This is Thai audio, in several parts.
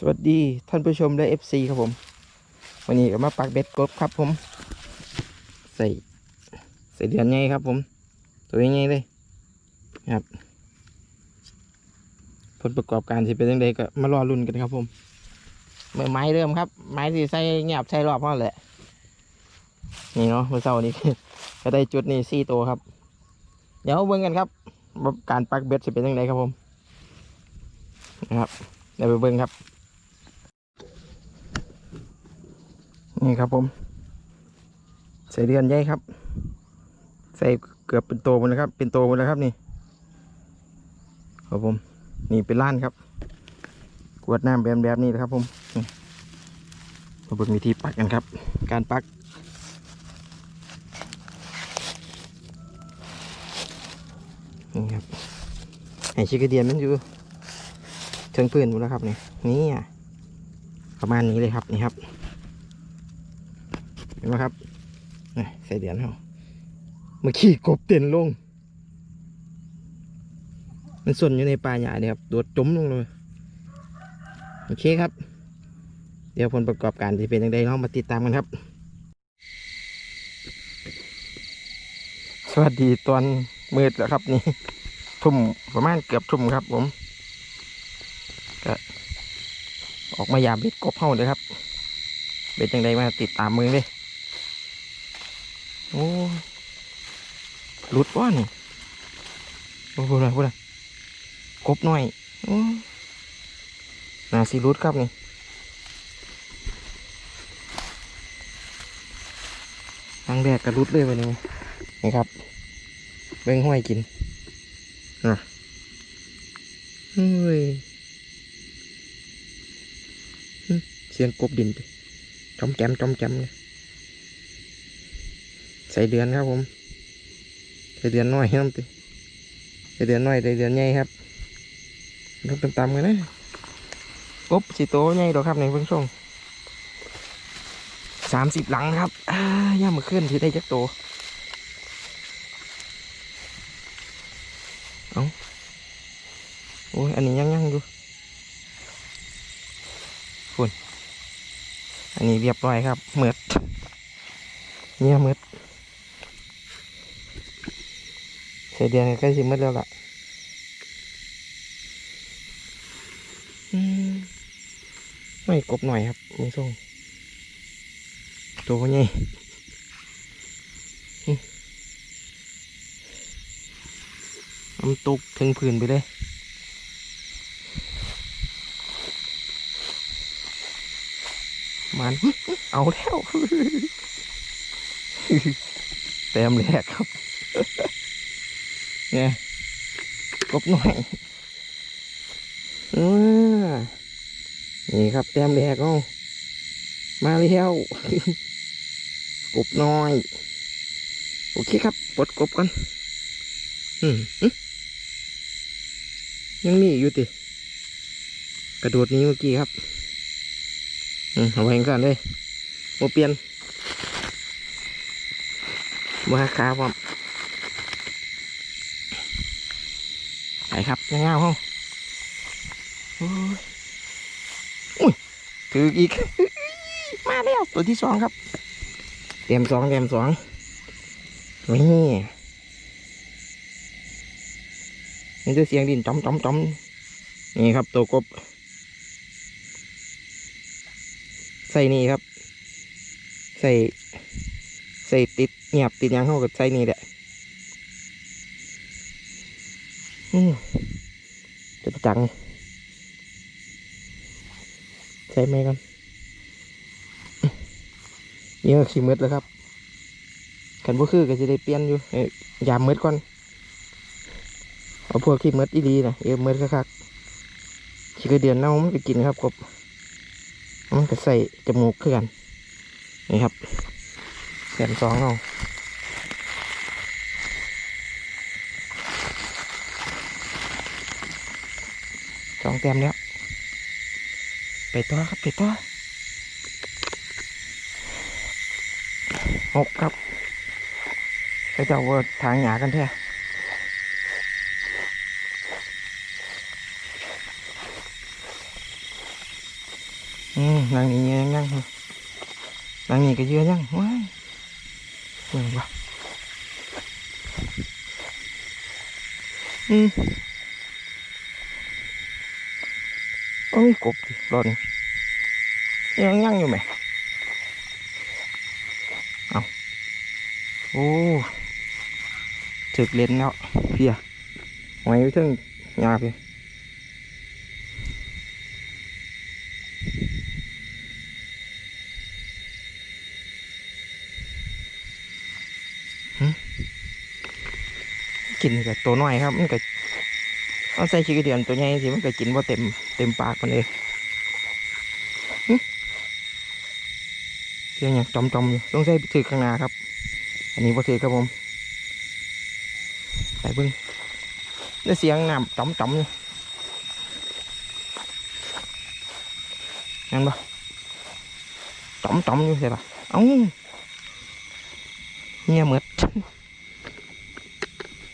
สวัสดีท่านผู้ชมและ FC ครับผม วันนี้ก็มาปักเบ็ดกบครับผม ใส่ใส่เดือนไงครับผม ตัวยังไงเลยนะครับ ผลประกอบการที่เป็นยังไงก็มารอรุ่นกันครับผมเมื่อไม้เริ่มครับ ไม้ที่ใส่เงียบใส่รอบพราะแหละ นี่เนาะเมื่อเช้านี้ก็ได้จุดนี้สี่ตัวครับ เดี๋ยวเบิ่งกันครับ การปักเบ็ดจะเป็นยังไงครับผมนะครับเดี๋ยวไปเบิ่งครับ นี่ครับผม ใส่เดือนใหญ่ครับ ใส่เกือบเป็นโตหมดแล้วครับ เป็นโตหมดแล้วครับนี่ ครับผม นี่เป็นล้านครับ กวดน้ำแบบแบบนี้นะครับ ผมมาเบิ่งวิธีปักกันครับ การปักนี่ครับไอชิคเดียนมันอยู่เชิงพื้นหมดแล้วครับนี่นี่อะประมาณนี้เลยครับนี่ครับ ห็นไหมครับนี่ใส่เดือนเขาเมื่อกี้กบเต้นลง มันส่วนอยู่ในป่าใหญ้าเนี่ยครับโดดจมลงเลยโอเคครับ เดี๋ยวผลประกอบการจะเป็นยังไงเรามาติดตามกันครับ สวัสดีตอนมืดแล้วครับนี่ทุ่มประมาณเกือบทุ่มครับผมก็ออกมายามเบ็ดกบเฮ้าเลยครับ เบ็ดยังไงมาติดตามมือเลย โอ้หลุดว่ะนี่โอ้โหอะไรพูดอะกบหน่อยอน่าสิหลุดครับนี่ทางแรกก็หลุดเลยวันนี้นี่ครับเบ่งห้อยกินนะเฮ้ยเสียงกบดินจอมแจมจอมแจมเลย ใส่เดือนครับผมใส่เดือนน้อยน้ำติใส่เดือนน้อยใส่เดือนใหญ่ครับลงต่ำๆกันนะกบสีโตใหญ่ดอกครับในเพิ่งส่งสามสิบหลังครับย่ามาขึ้นที่ได้จักโตโอ้ยอันนี้ยังยังอยู่คุณอันนี้เรียบร้อยครับเหมือดเนี่ยเหมือด ใส่เดือนใกล้สิมืดแล้วล่ะไม่กบหน่อยครับมึงส่งตัวใหญ่อืมเอามันตกถึงพื้นไปเลยมันเอาแล้วเต็มแรกครับ เนี่ยกบหน่อยอานี่ครับเต็มแรกเอามาแล้วกบน้อย โอเคครับปลดกบกันอืมอื้อยังมีอีกอยู่ติ กระโดดนี้เมื่อกี้ครับ อืมเอาไว้ก่อนเลยโมเปลี่ยนมาขาพร้อม ไปครับยังเงาห้องโอ้ยอุ้ยถืออีก มาแล้วตัวที่สองครับ เตรียมสองเตรียมสองนี่นี่คือเสียงดินจอมจอมจอมนี่ครับ ตัวกบ ใส่นี่ครับ ใส่ ใส่ติดเงียบติดหยังเข้ากับใส่นี่แหละอืม จะจังใส่ไหมกันนี่ก็ขี้มืดแล้วครับขันพวกคือก็จะได้เปลี่ยนอยู่อยามมืดก่อน เอาพวกขี้มืดอีดีนะเออมืดคักๆขี้กระเดือนเน่ามันก็กินครับกบมันก็ใส่จมูกขึ้นกันนี่ครับแสนสองเอา สองแต้มแล้ว ไปต่อครับไปต่อหกครับไปเจ้าว่าทางหยากันแท้อืมนางนี่ยังยังนางนี่ก็เยอะยังว้ายเบิ่งว่ะอืมโอ้ยกบดิรอดนี่ยังยังอยู่ไหมเอาโอ้ถึกเล่นแล้วเพียไว้ไว้เทึงยาเพียกินกับตัวน้อยครับมันก็ เอาใส่ขี้กระเดือนตัวใหญ่สิมันก็กินว่าเต็มเต็มปากมันเลยเสียงอย่างจอมจอมๆอยู่ต้องใส่ถือข้างหน้าครับ อันนี้พอถือครับผมใส่เบิ้งได้เสียงน้ำจอมจอมๆอยู่นั่นปะจอมจอมอยู่ใช่ปะเอ้าเงียเหมือด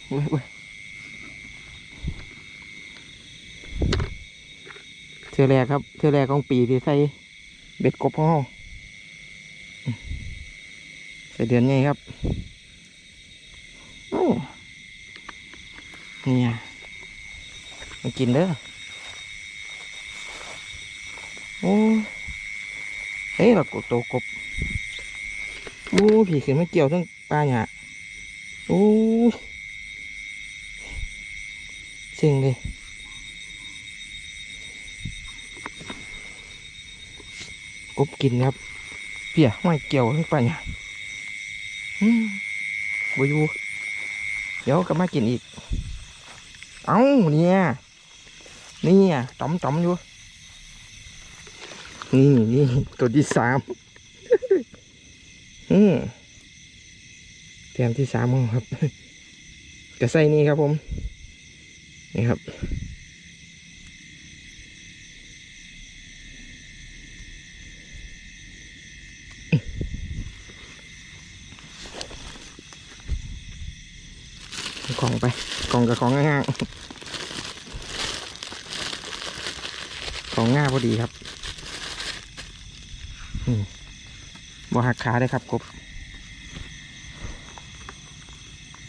เว้ยเว้ยเทื อแรกครับเทือแรกของปีที่ใส่เบ็ดกบของเราอืมใส่เดือนนี้ครับโอ้เนี่ยมากินเด้อโอ้เฮ้ยเรากดโตกบโอ้ผีขึ้นมาเกี่ยวทั้งปลาหยาโอ้เสียงเลย กบกินครับ เปียไม่เกี่ยวทั้งไปเนี่ยอืมบอยู่เดี๋ยวก็มากินอีก เอ้าเนี่ยนี่อะจอมจอมอยู่ นี่นี่ตัวที่สามอืมแถมที่สามครับกระใส่นี่ครับผม นี่ครับ ของกล่องกับของง่ายๆของง่ายพอดีครับบ่หักขาเลยครับกบ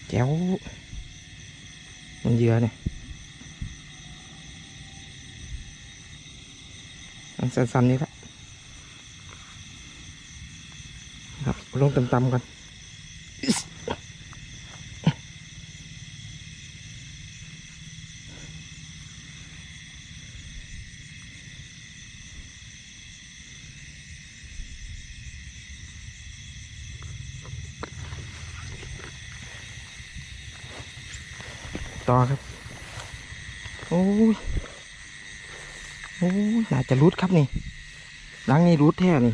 แจ๋วมันเยือเนี่ยอันสั้นๆนี่ละครับลงต่ำๆก่อน ต่อครับ โอ้ย โอ้ยน่าจะรุดครับนี่หลังนี่รุดแท้นี่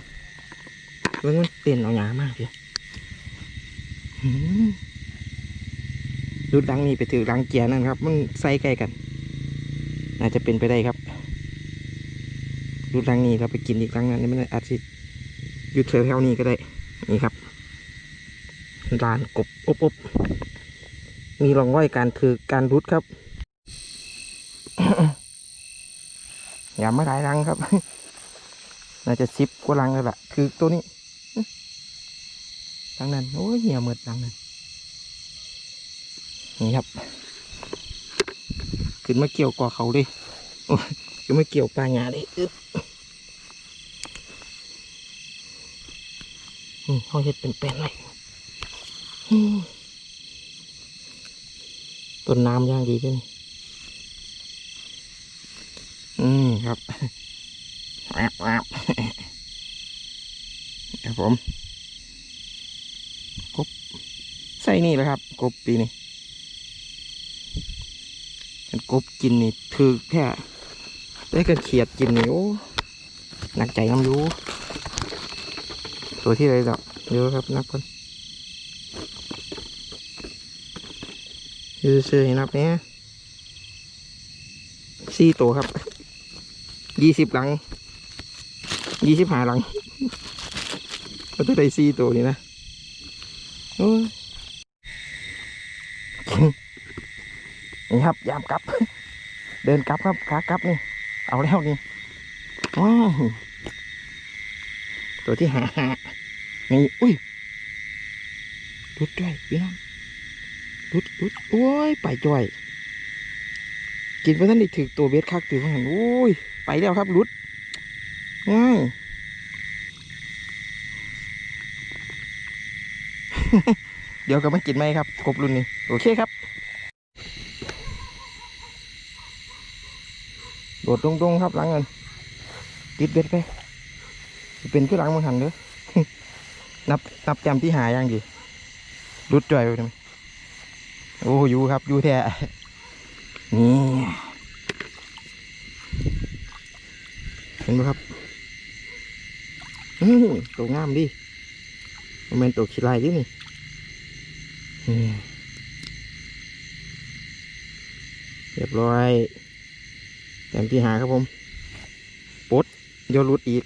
เบิ่งมันเต้นเอาหยามากเลยรุดหลังนี่ไปถือหลังเกียร์นั่นครับ มันใส่ใกล้กัน น่าจะเป็นไปได้ครับรุดหลังนี้เราไปกินอีกหลังนั้นไมันอาจจะอยู่แถวๆนี้ก็ได้ นี่ครับร้านกบอบอบ มีร่องรอยการคือการรุดครับ อย่ามาหลายรังครับ น่าจะซิบกว่ารังแล้วล่ะ คือตัวนี้อื้อรังนั้น โอ้ยเหี่ยวหมดรังนั้น นี่ครับ ขึ้นมาเกี่ยวกว่าเขาดิโอ้ยขึ้นมาเกี่ยวปลาหยาดิอึ๊บอืมเขาเห็ดเป็นเป็นเลยอืม ต้นน้ำย่างดีด้วยนี่อืมครับแวบแวบครับผมกบใส่นี่แหละครับ กบปีนี้กันกบกินนี่ถือแค่ได้กันเขียดกินนี่โอ้หนักใจน้ำยูตัวที่ไรดอกเยอะครับนักัน ยืดเสื้อให้นับเนี้ยสี่ตัวครับ ยี่สิบหลัง ยี่สิบห้าหลังก็จะได้สี่ตัวนี่นะนี่ครับ ยามกลับ เดินกลับครับ ขากลับนี่ เอาแล้วนี่ว้าตัวที่หาหานี่ อุ้ยรุดด้วยพี่น้อง รุดรุดโอ้ยไปจ่อย กินเพราะท่านได้ถือตัวเบสคักถือว่าหันโอ้ย ไปแล้วครับรุดง่ายเดี๋ยวก็มากินไหมครับกบรุ่นนี้ โอเคครับโดดตรงๆครับหลังเงินติดเบ็ดไปเป็นคือหลังมังหันเด้อนับนับจำที่หาอย่างดีรุดจ่อยไปทำไม โอ้อยู่ครับอยู่แท้นี่เห็นไหมครับอื้อตัวงามดิมันเป็นตัวขี้ลายดินี่นี่เรียบร้อยแต้มที่หาครับผมปดยรุดอีก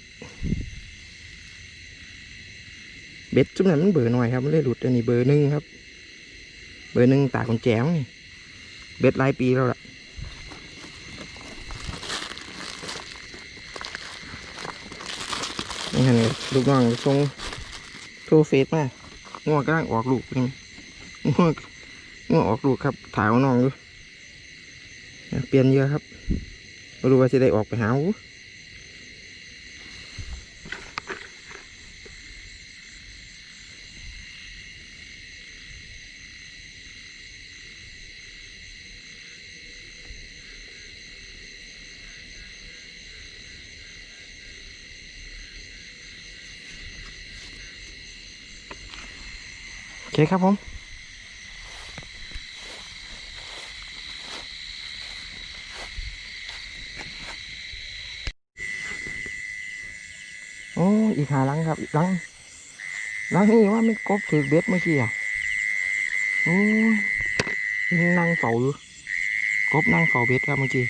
เบ็ดจุดนั้นมันเบอร์หน่อยครับ มันเลยหลุดอันนี้เบอร์หนึ่งครับ เบอร์หนึ่งตาคนแจ๋วนี่เบ็ดหลายปีแล้วล่ะนี่ฮะนี่ลูกน้องทรงโทเฟซมาง่วกำลังออกลูกนี่ง่วงง่วงออกลูกครับถ่ายเอาน้องอยู่เปลี่ยนเยอะครับไม่รู้ว่าจะได้ออกไปหาหูโอ เคครับผมโอ้อีกหาลังครับอีกลังลังนี้ว่าไม่กบถือเบ็ดเมื่อกี้อะโอ้ยนั่งเฝ้าอยู่กบนั่งเฝ้าเบ็ดครับเมื่อกี้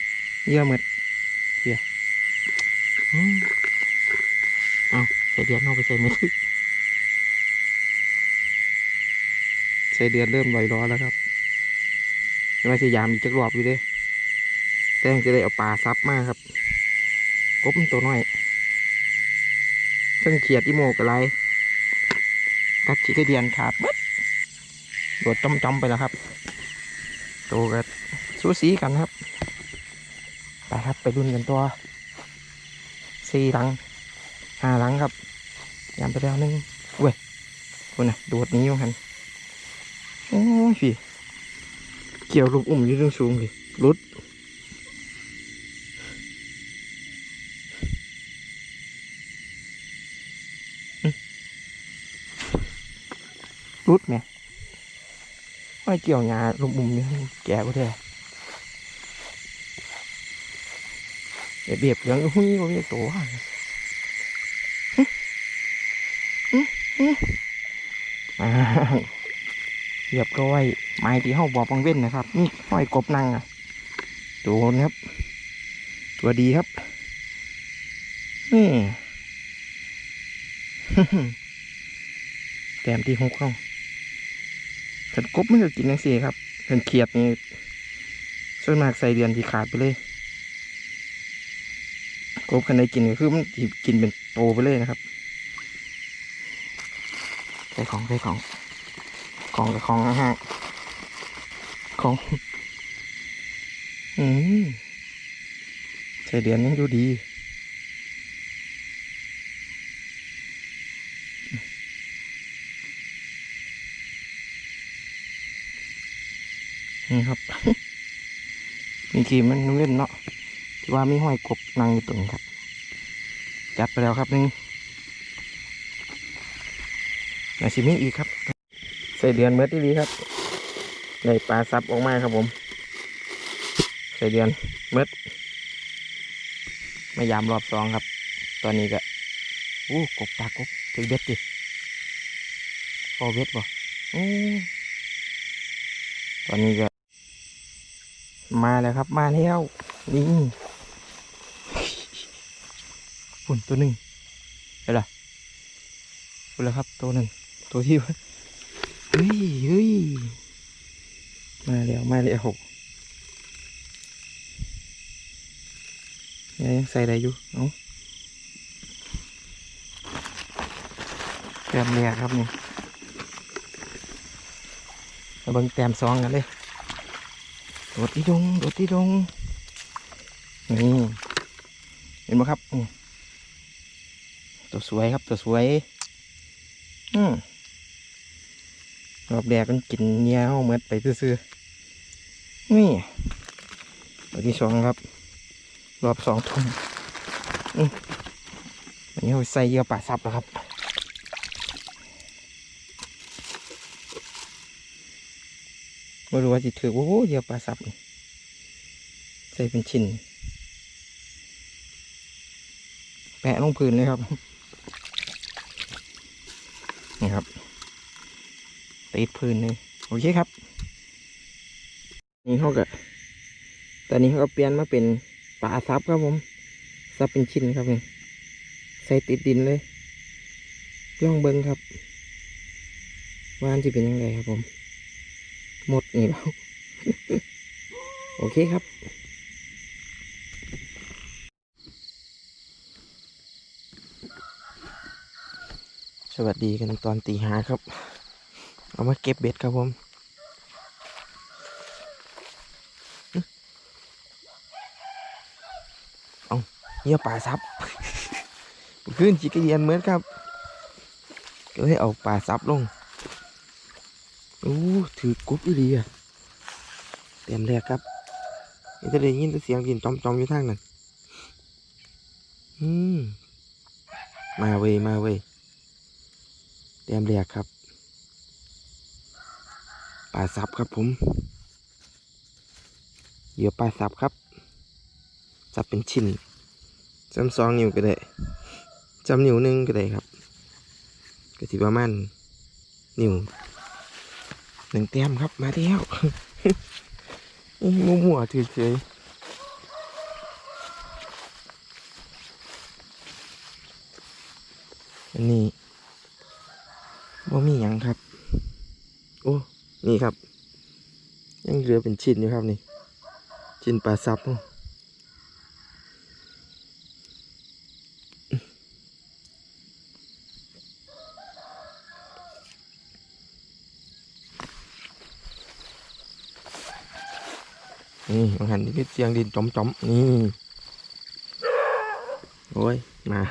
เยี่ยมหมดเฮียอืมเอาใส่เดือนเอาไปใส่เม็ด ใส่เดือนเริ่มลอยล้อแล้วครับไม่สยามอีกจักรอบอยู่เด้แต่งจะได้เอาปลาซับมากครับกบตัวน้อยเพิ่งเขียดที่โมกอะไรกัดชิไดเดียนขาดบัดโดดจอมๆไปแล้วครับโตกับสูสีกันครับ ไปครับไปรุ่นกันตัวสี่หลังห้าหลังครับยามไปแล้วนึงเว้ยคุณน่ะโดดนี้อยู่หัน ยพี่ เกี่ยวลูกอุ่มอยู่เรื่องสูงเลยรุดรุดเนี่ยไม่เกี่ยวงาลูกอุ่มเนี่แก่ก็ได้เบียบเหลืองหุ้ยก็ไม่ตัวอื้ออื้ออื้ออ่า เรียบร้อยไม้ที่เฮาบอกบังเว้นนะครับนี่ห้อยกบนังอะโดนครับ ตัวดีครับนี่แต้มที่หกเข้าฉันกบไม่เคยกินนังสี่ครับฉันเขียดนี่ส่วนมากใส่เดือนที่ขาดไปเลยกบคันใดกินก็คือมันกินเป็นโตไปเลยนะครับใส่ของใส่ของ ของกับของห่างๆของอืมใส่เดือนยังดูดีนี่ครับมีกีมันเล่นเนาะที่ว่ามีห้อยกบนั่งอยู่ตรงนี้ครับ จัดไปแล้วครับนึงนาชิมิอีกครับ ส่เดือนเมื่อที่ดีครับในปลาซับออกมาครับผมใส่เดือนเมื่อมายามรอบสองครับ ตอนนี้ก็อู้กบปลากบถือเบ็ดดิพอเบ็ดบ่อตอนนี้ก็มาแล้วครับมาแล้วนี่ฝุ่นตัวหนึ่งเห็นหรอฝุ่นแล้วครับตัวหนึ่งตัวที่ ฮ้ยเฮ้ยมาแล้วมาแล้วยังยังใส่ได้อยู่เอาต้มแรกครับนี่มาเบิ่งแต้มสองกันเลยโดดที่ดงโดดที่ดงนี่เห็นไหมครับตัวสวยครับตัวสวย อืม รอบแรกมันกินเงี้ยเอาเมดไปซื่อๆนี่ตัวที่สองครับ รอบสองทุ่มอืมอันนี้เราใส่เยื่อป่าซับแล้วครับไม่รู้ว่าจะถือโอ้โหเยื่อป่าซับใส่เป็นชิ้นแปะลงพื้นเลยครับ นี่ครับ ติดพื้นเลยโอเคครับ นี่เขาก็ตอนนี้เขาก็เปลี่ยนมาเป็นป่าซับครับผมซับเป็นชิ้นครับนี่ใส่ติดดินเลยลองเบิ้งครับว่าอันจะเป็นยังไงครับผม หมดนี่แล้ว โอเคครับสวัสดีกันตอนตีห้าครับ เอามาเก็บเบ็ดครับผมเอาเหี้ยป่าซับขึ้นจิกเยียนเหมือนครับ ก็เลยเอาป่าซับลงโอ้ถือกรุ๊ปอีดีอะเต็มแรกครับนี่จะได้ยินเสียงดินจอมๆอมยู่ทางนั้นอืมมาเว้ยมาเว้ยเตรียมเรียกครับ ปลาซับครับผมเหยื่อปลาซับครับซับเป็นชิ้นจำสองนิ้วก็ได้จำนิ้วหนึ่งก็ได้ครับก็ถือประมาณนิ้วหนึ่งเต็มครับมาแล้วมัวมัวๆถือเฉยอันนี้บ่มีหยังครับ โอ้ นี่ครับ ยังเหลือเป็นชิ้นอยู่ครับนี่ ชิ้นปลาซับนี่บางหันนี่เสียงดินจอมๆนี่ โอ้ย มา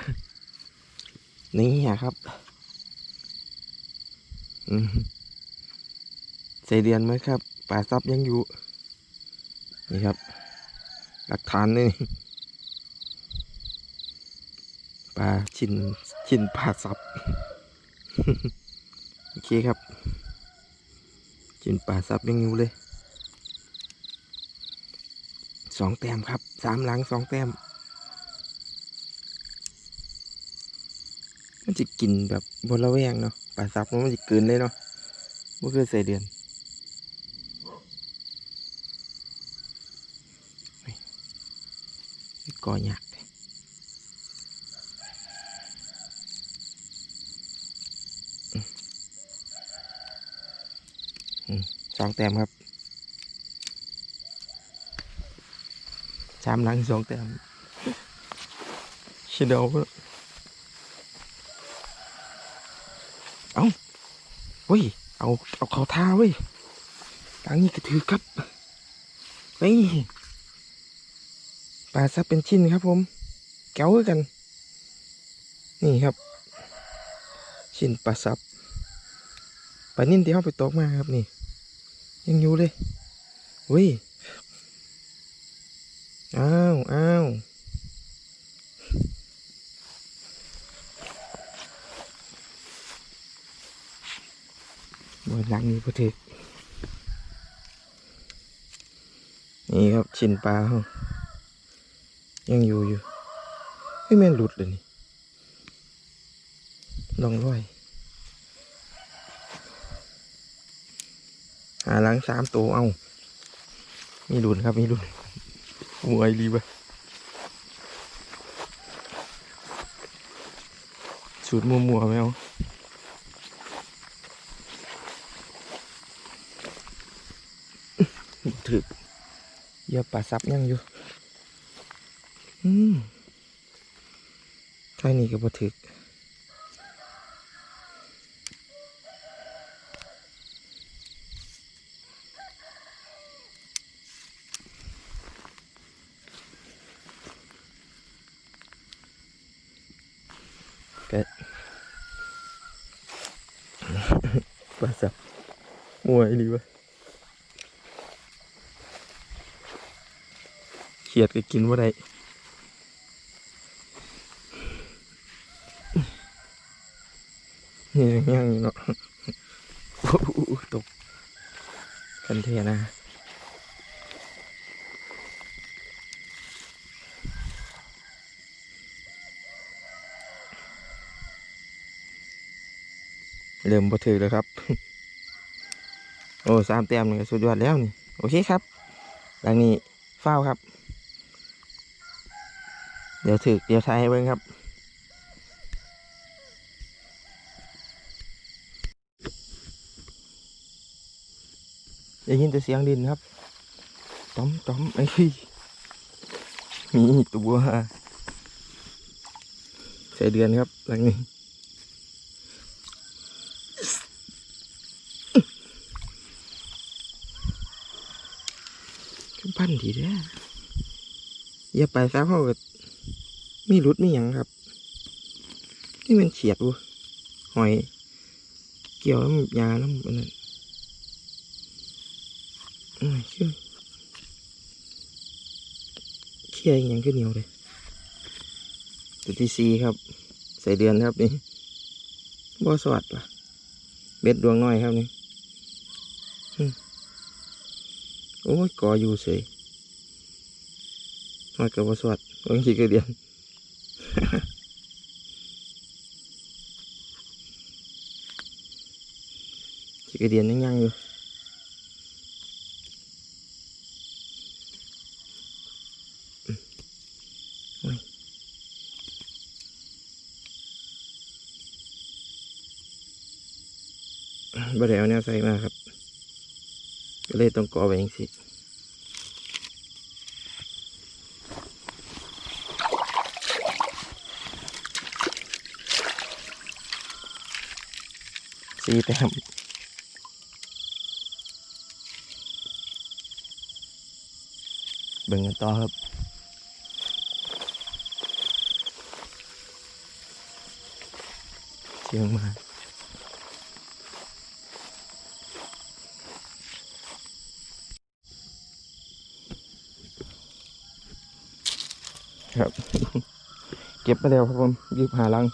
นี่ครับ อืม เดือนไหมครับปลาซับยังอยู่ นี่ครับ หลักฐานนี่ปลาชินชินปลาซับ โอเคครับ ชินปลาซับยังอยู่เลยสองแต้มครับสามหลังสองแต้มมันจะกินแบบบนระแวงเนาะปลาซับมันจะกลืนเลยเนาะมันคือใส่เดือนเฮ้ยนี่ ก่อยากสองแต้มครับสามหลังสองแต้มชิเดาเว้ยเฮ้ย เอา เอาเขาท่าเว้ยทางนี้ก็ถือครับนี่ ปลาซับเป็นชิ้นครับผม แก้วกัน นี่ครับ ชิ้นปลาซับปลานิ่นที่เขาไปตกมาครับนี่ ยังอยู่เลยเฮ้ยอ้าวอ้าวบนหลังนี้พอถึกนี่ครับชิ้นปลาเขา ยังอยู่อยู่ไม่แม่นหลุดเลยนี่ลองร้อย หาหลังสามตัวเอามีหลุดครับมีหลุดมวยรีบะสูตรมัวๆไหมเอาถึกเยอะปลาซับยังอยู่ ท่านี้ก็บ่ถึกก็ปลาสับมวยดีวะเขียดก็กินว่าได้ นี่ยังอยู่เนาะโอ้โหตกกันเทนะเริ่มบ่ถือแล้วครับ โอ้สามแต้มนี่ก็สุดยอดแล้วนี่ โอเคครับหลังนี้เฝ้าวครับ เดี๋ยวถือเดี๋ยวทายให้เบิ่งครับ ได้ยินแต่เสียงดินครับต้อมต้อมไอ้ยมีตัวใส่เดือนครับหลังนี้พันทีเด้ออย่าไปซะเขาก็มีรุดมีหยังครับ นี่มันเฉียดวะหอย เกี่ยวน้ำยาน้ำอัน นโอ้ยเชื่อเคี่ยอหยังก็เหนียวเลยตัวที่สี่ครับ ใส่เดือนครับนี่บ่สวัสดว่ะ เบ็ดดวงน้อยครับนี่โอ้ยกออยู่เฉยมากับบสวัสดบางทีก็เดียน chỉ cái điện nó nhăn rồi bà đèo neo say mà ครับ ก็เลยต้องก่อไว้อย่งสิสีแต้มเบิ่งกันต่อครับเชียงมา ครับ เก็บมาแล้วครับผมยีบหาลัง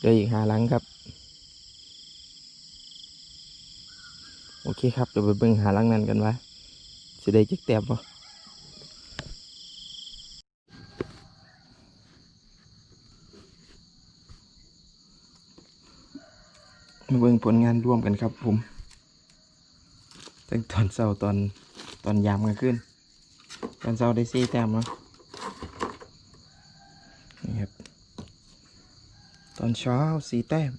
เดี๋ยวอีกหาลังครับ โอเคครับเดี๋ยวไปเบิ่งหาลังนั้นกันว่าจะได้จิกแต้มปะมาเบิ่งผลงานร่วมกันครับผม ตั้งตอนเช้าตอนตอนยามกลางคืน กันเซาได้สี่แต้มเนาะนี่ครับ ตอนเช้าสี่แต้ม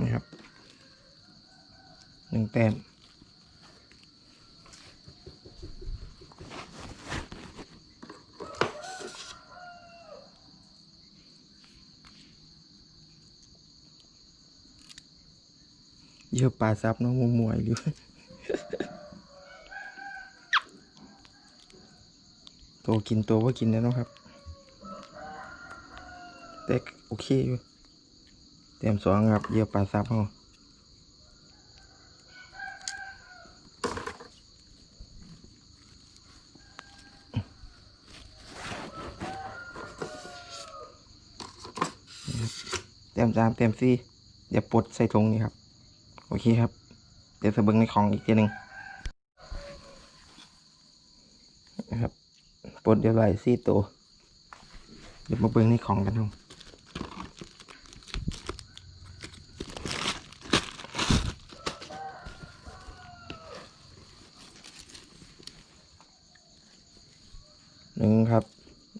นี่ครับหนึ่งแต้ม เยอะปลาซับเน้องมมวยหรือโตกินตัวว่ากินแล้วนะครับ แต่โอเคอยู่เตรียมสองครับเยอะปลาซับเอาเตรียมสามเตรียมสี่เดี๋ยวปลดใส่ถุงนี่ครับ โอเคครับ เดี๋ยวจะเบิ่งในของอีกทีหนึ่งนะครับปลดเดียวไหลสี่ตัว เดี๋ยวมาเบิ่งในของกันครับหนึ่งครับ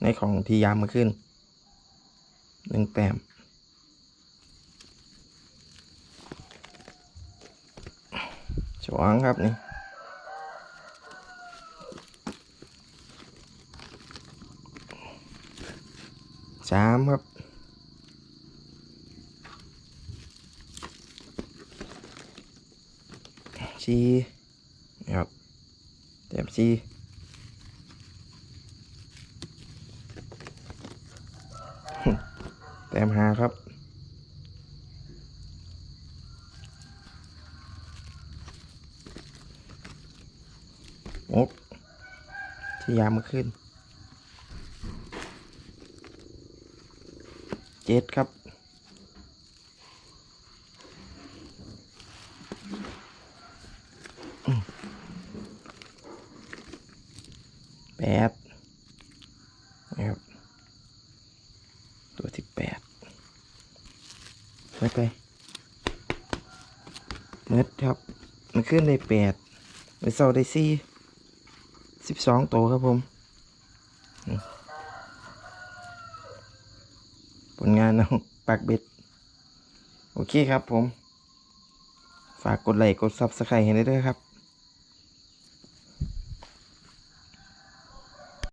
ในของที่ยามมาขึ้นหนึ่งแต้ม สองครับนี่สามครับซีนะครับแต้มซีแต้มห้าครับ โอ๊กที่ยามาขึ้นเจ็ดครับแปดนะครับตัวที่แปดไปไปเมิดครับ มันขึ้นได้แปดมันเศร้าได้สี่ สองตัวครับผมผลงานเอาปากเบ็ด โอเคครับผม ฝากกดไลค์กดซับสไครต์ให้ได้ด้วยครับ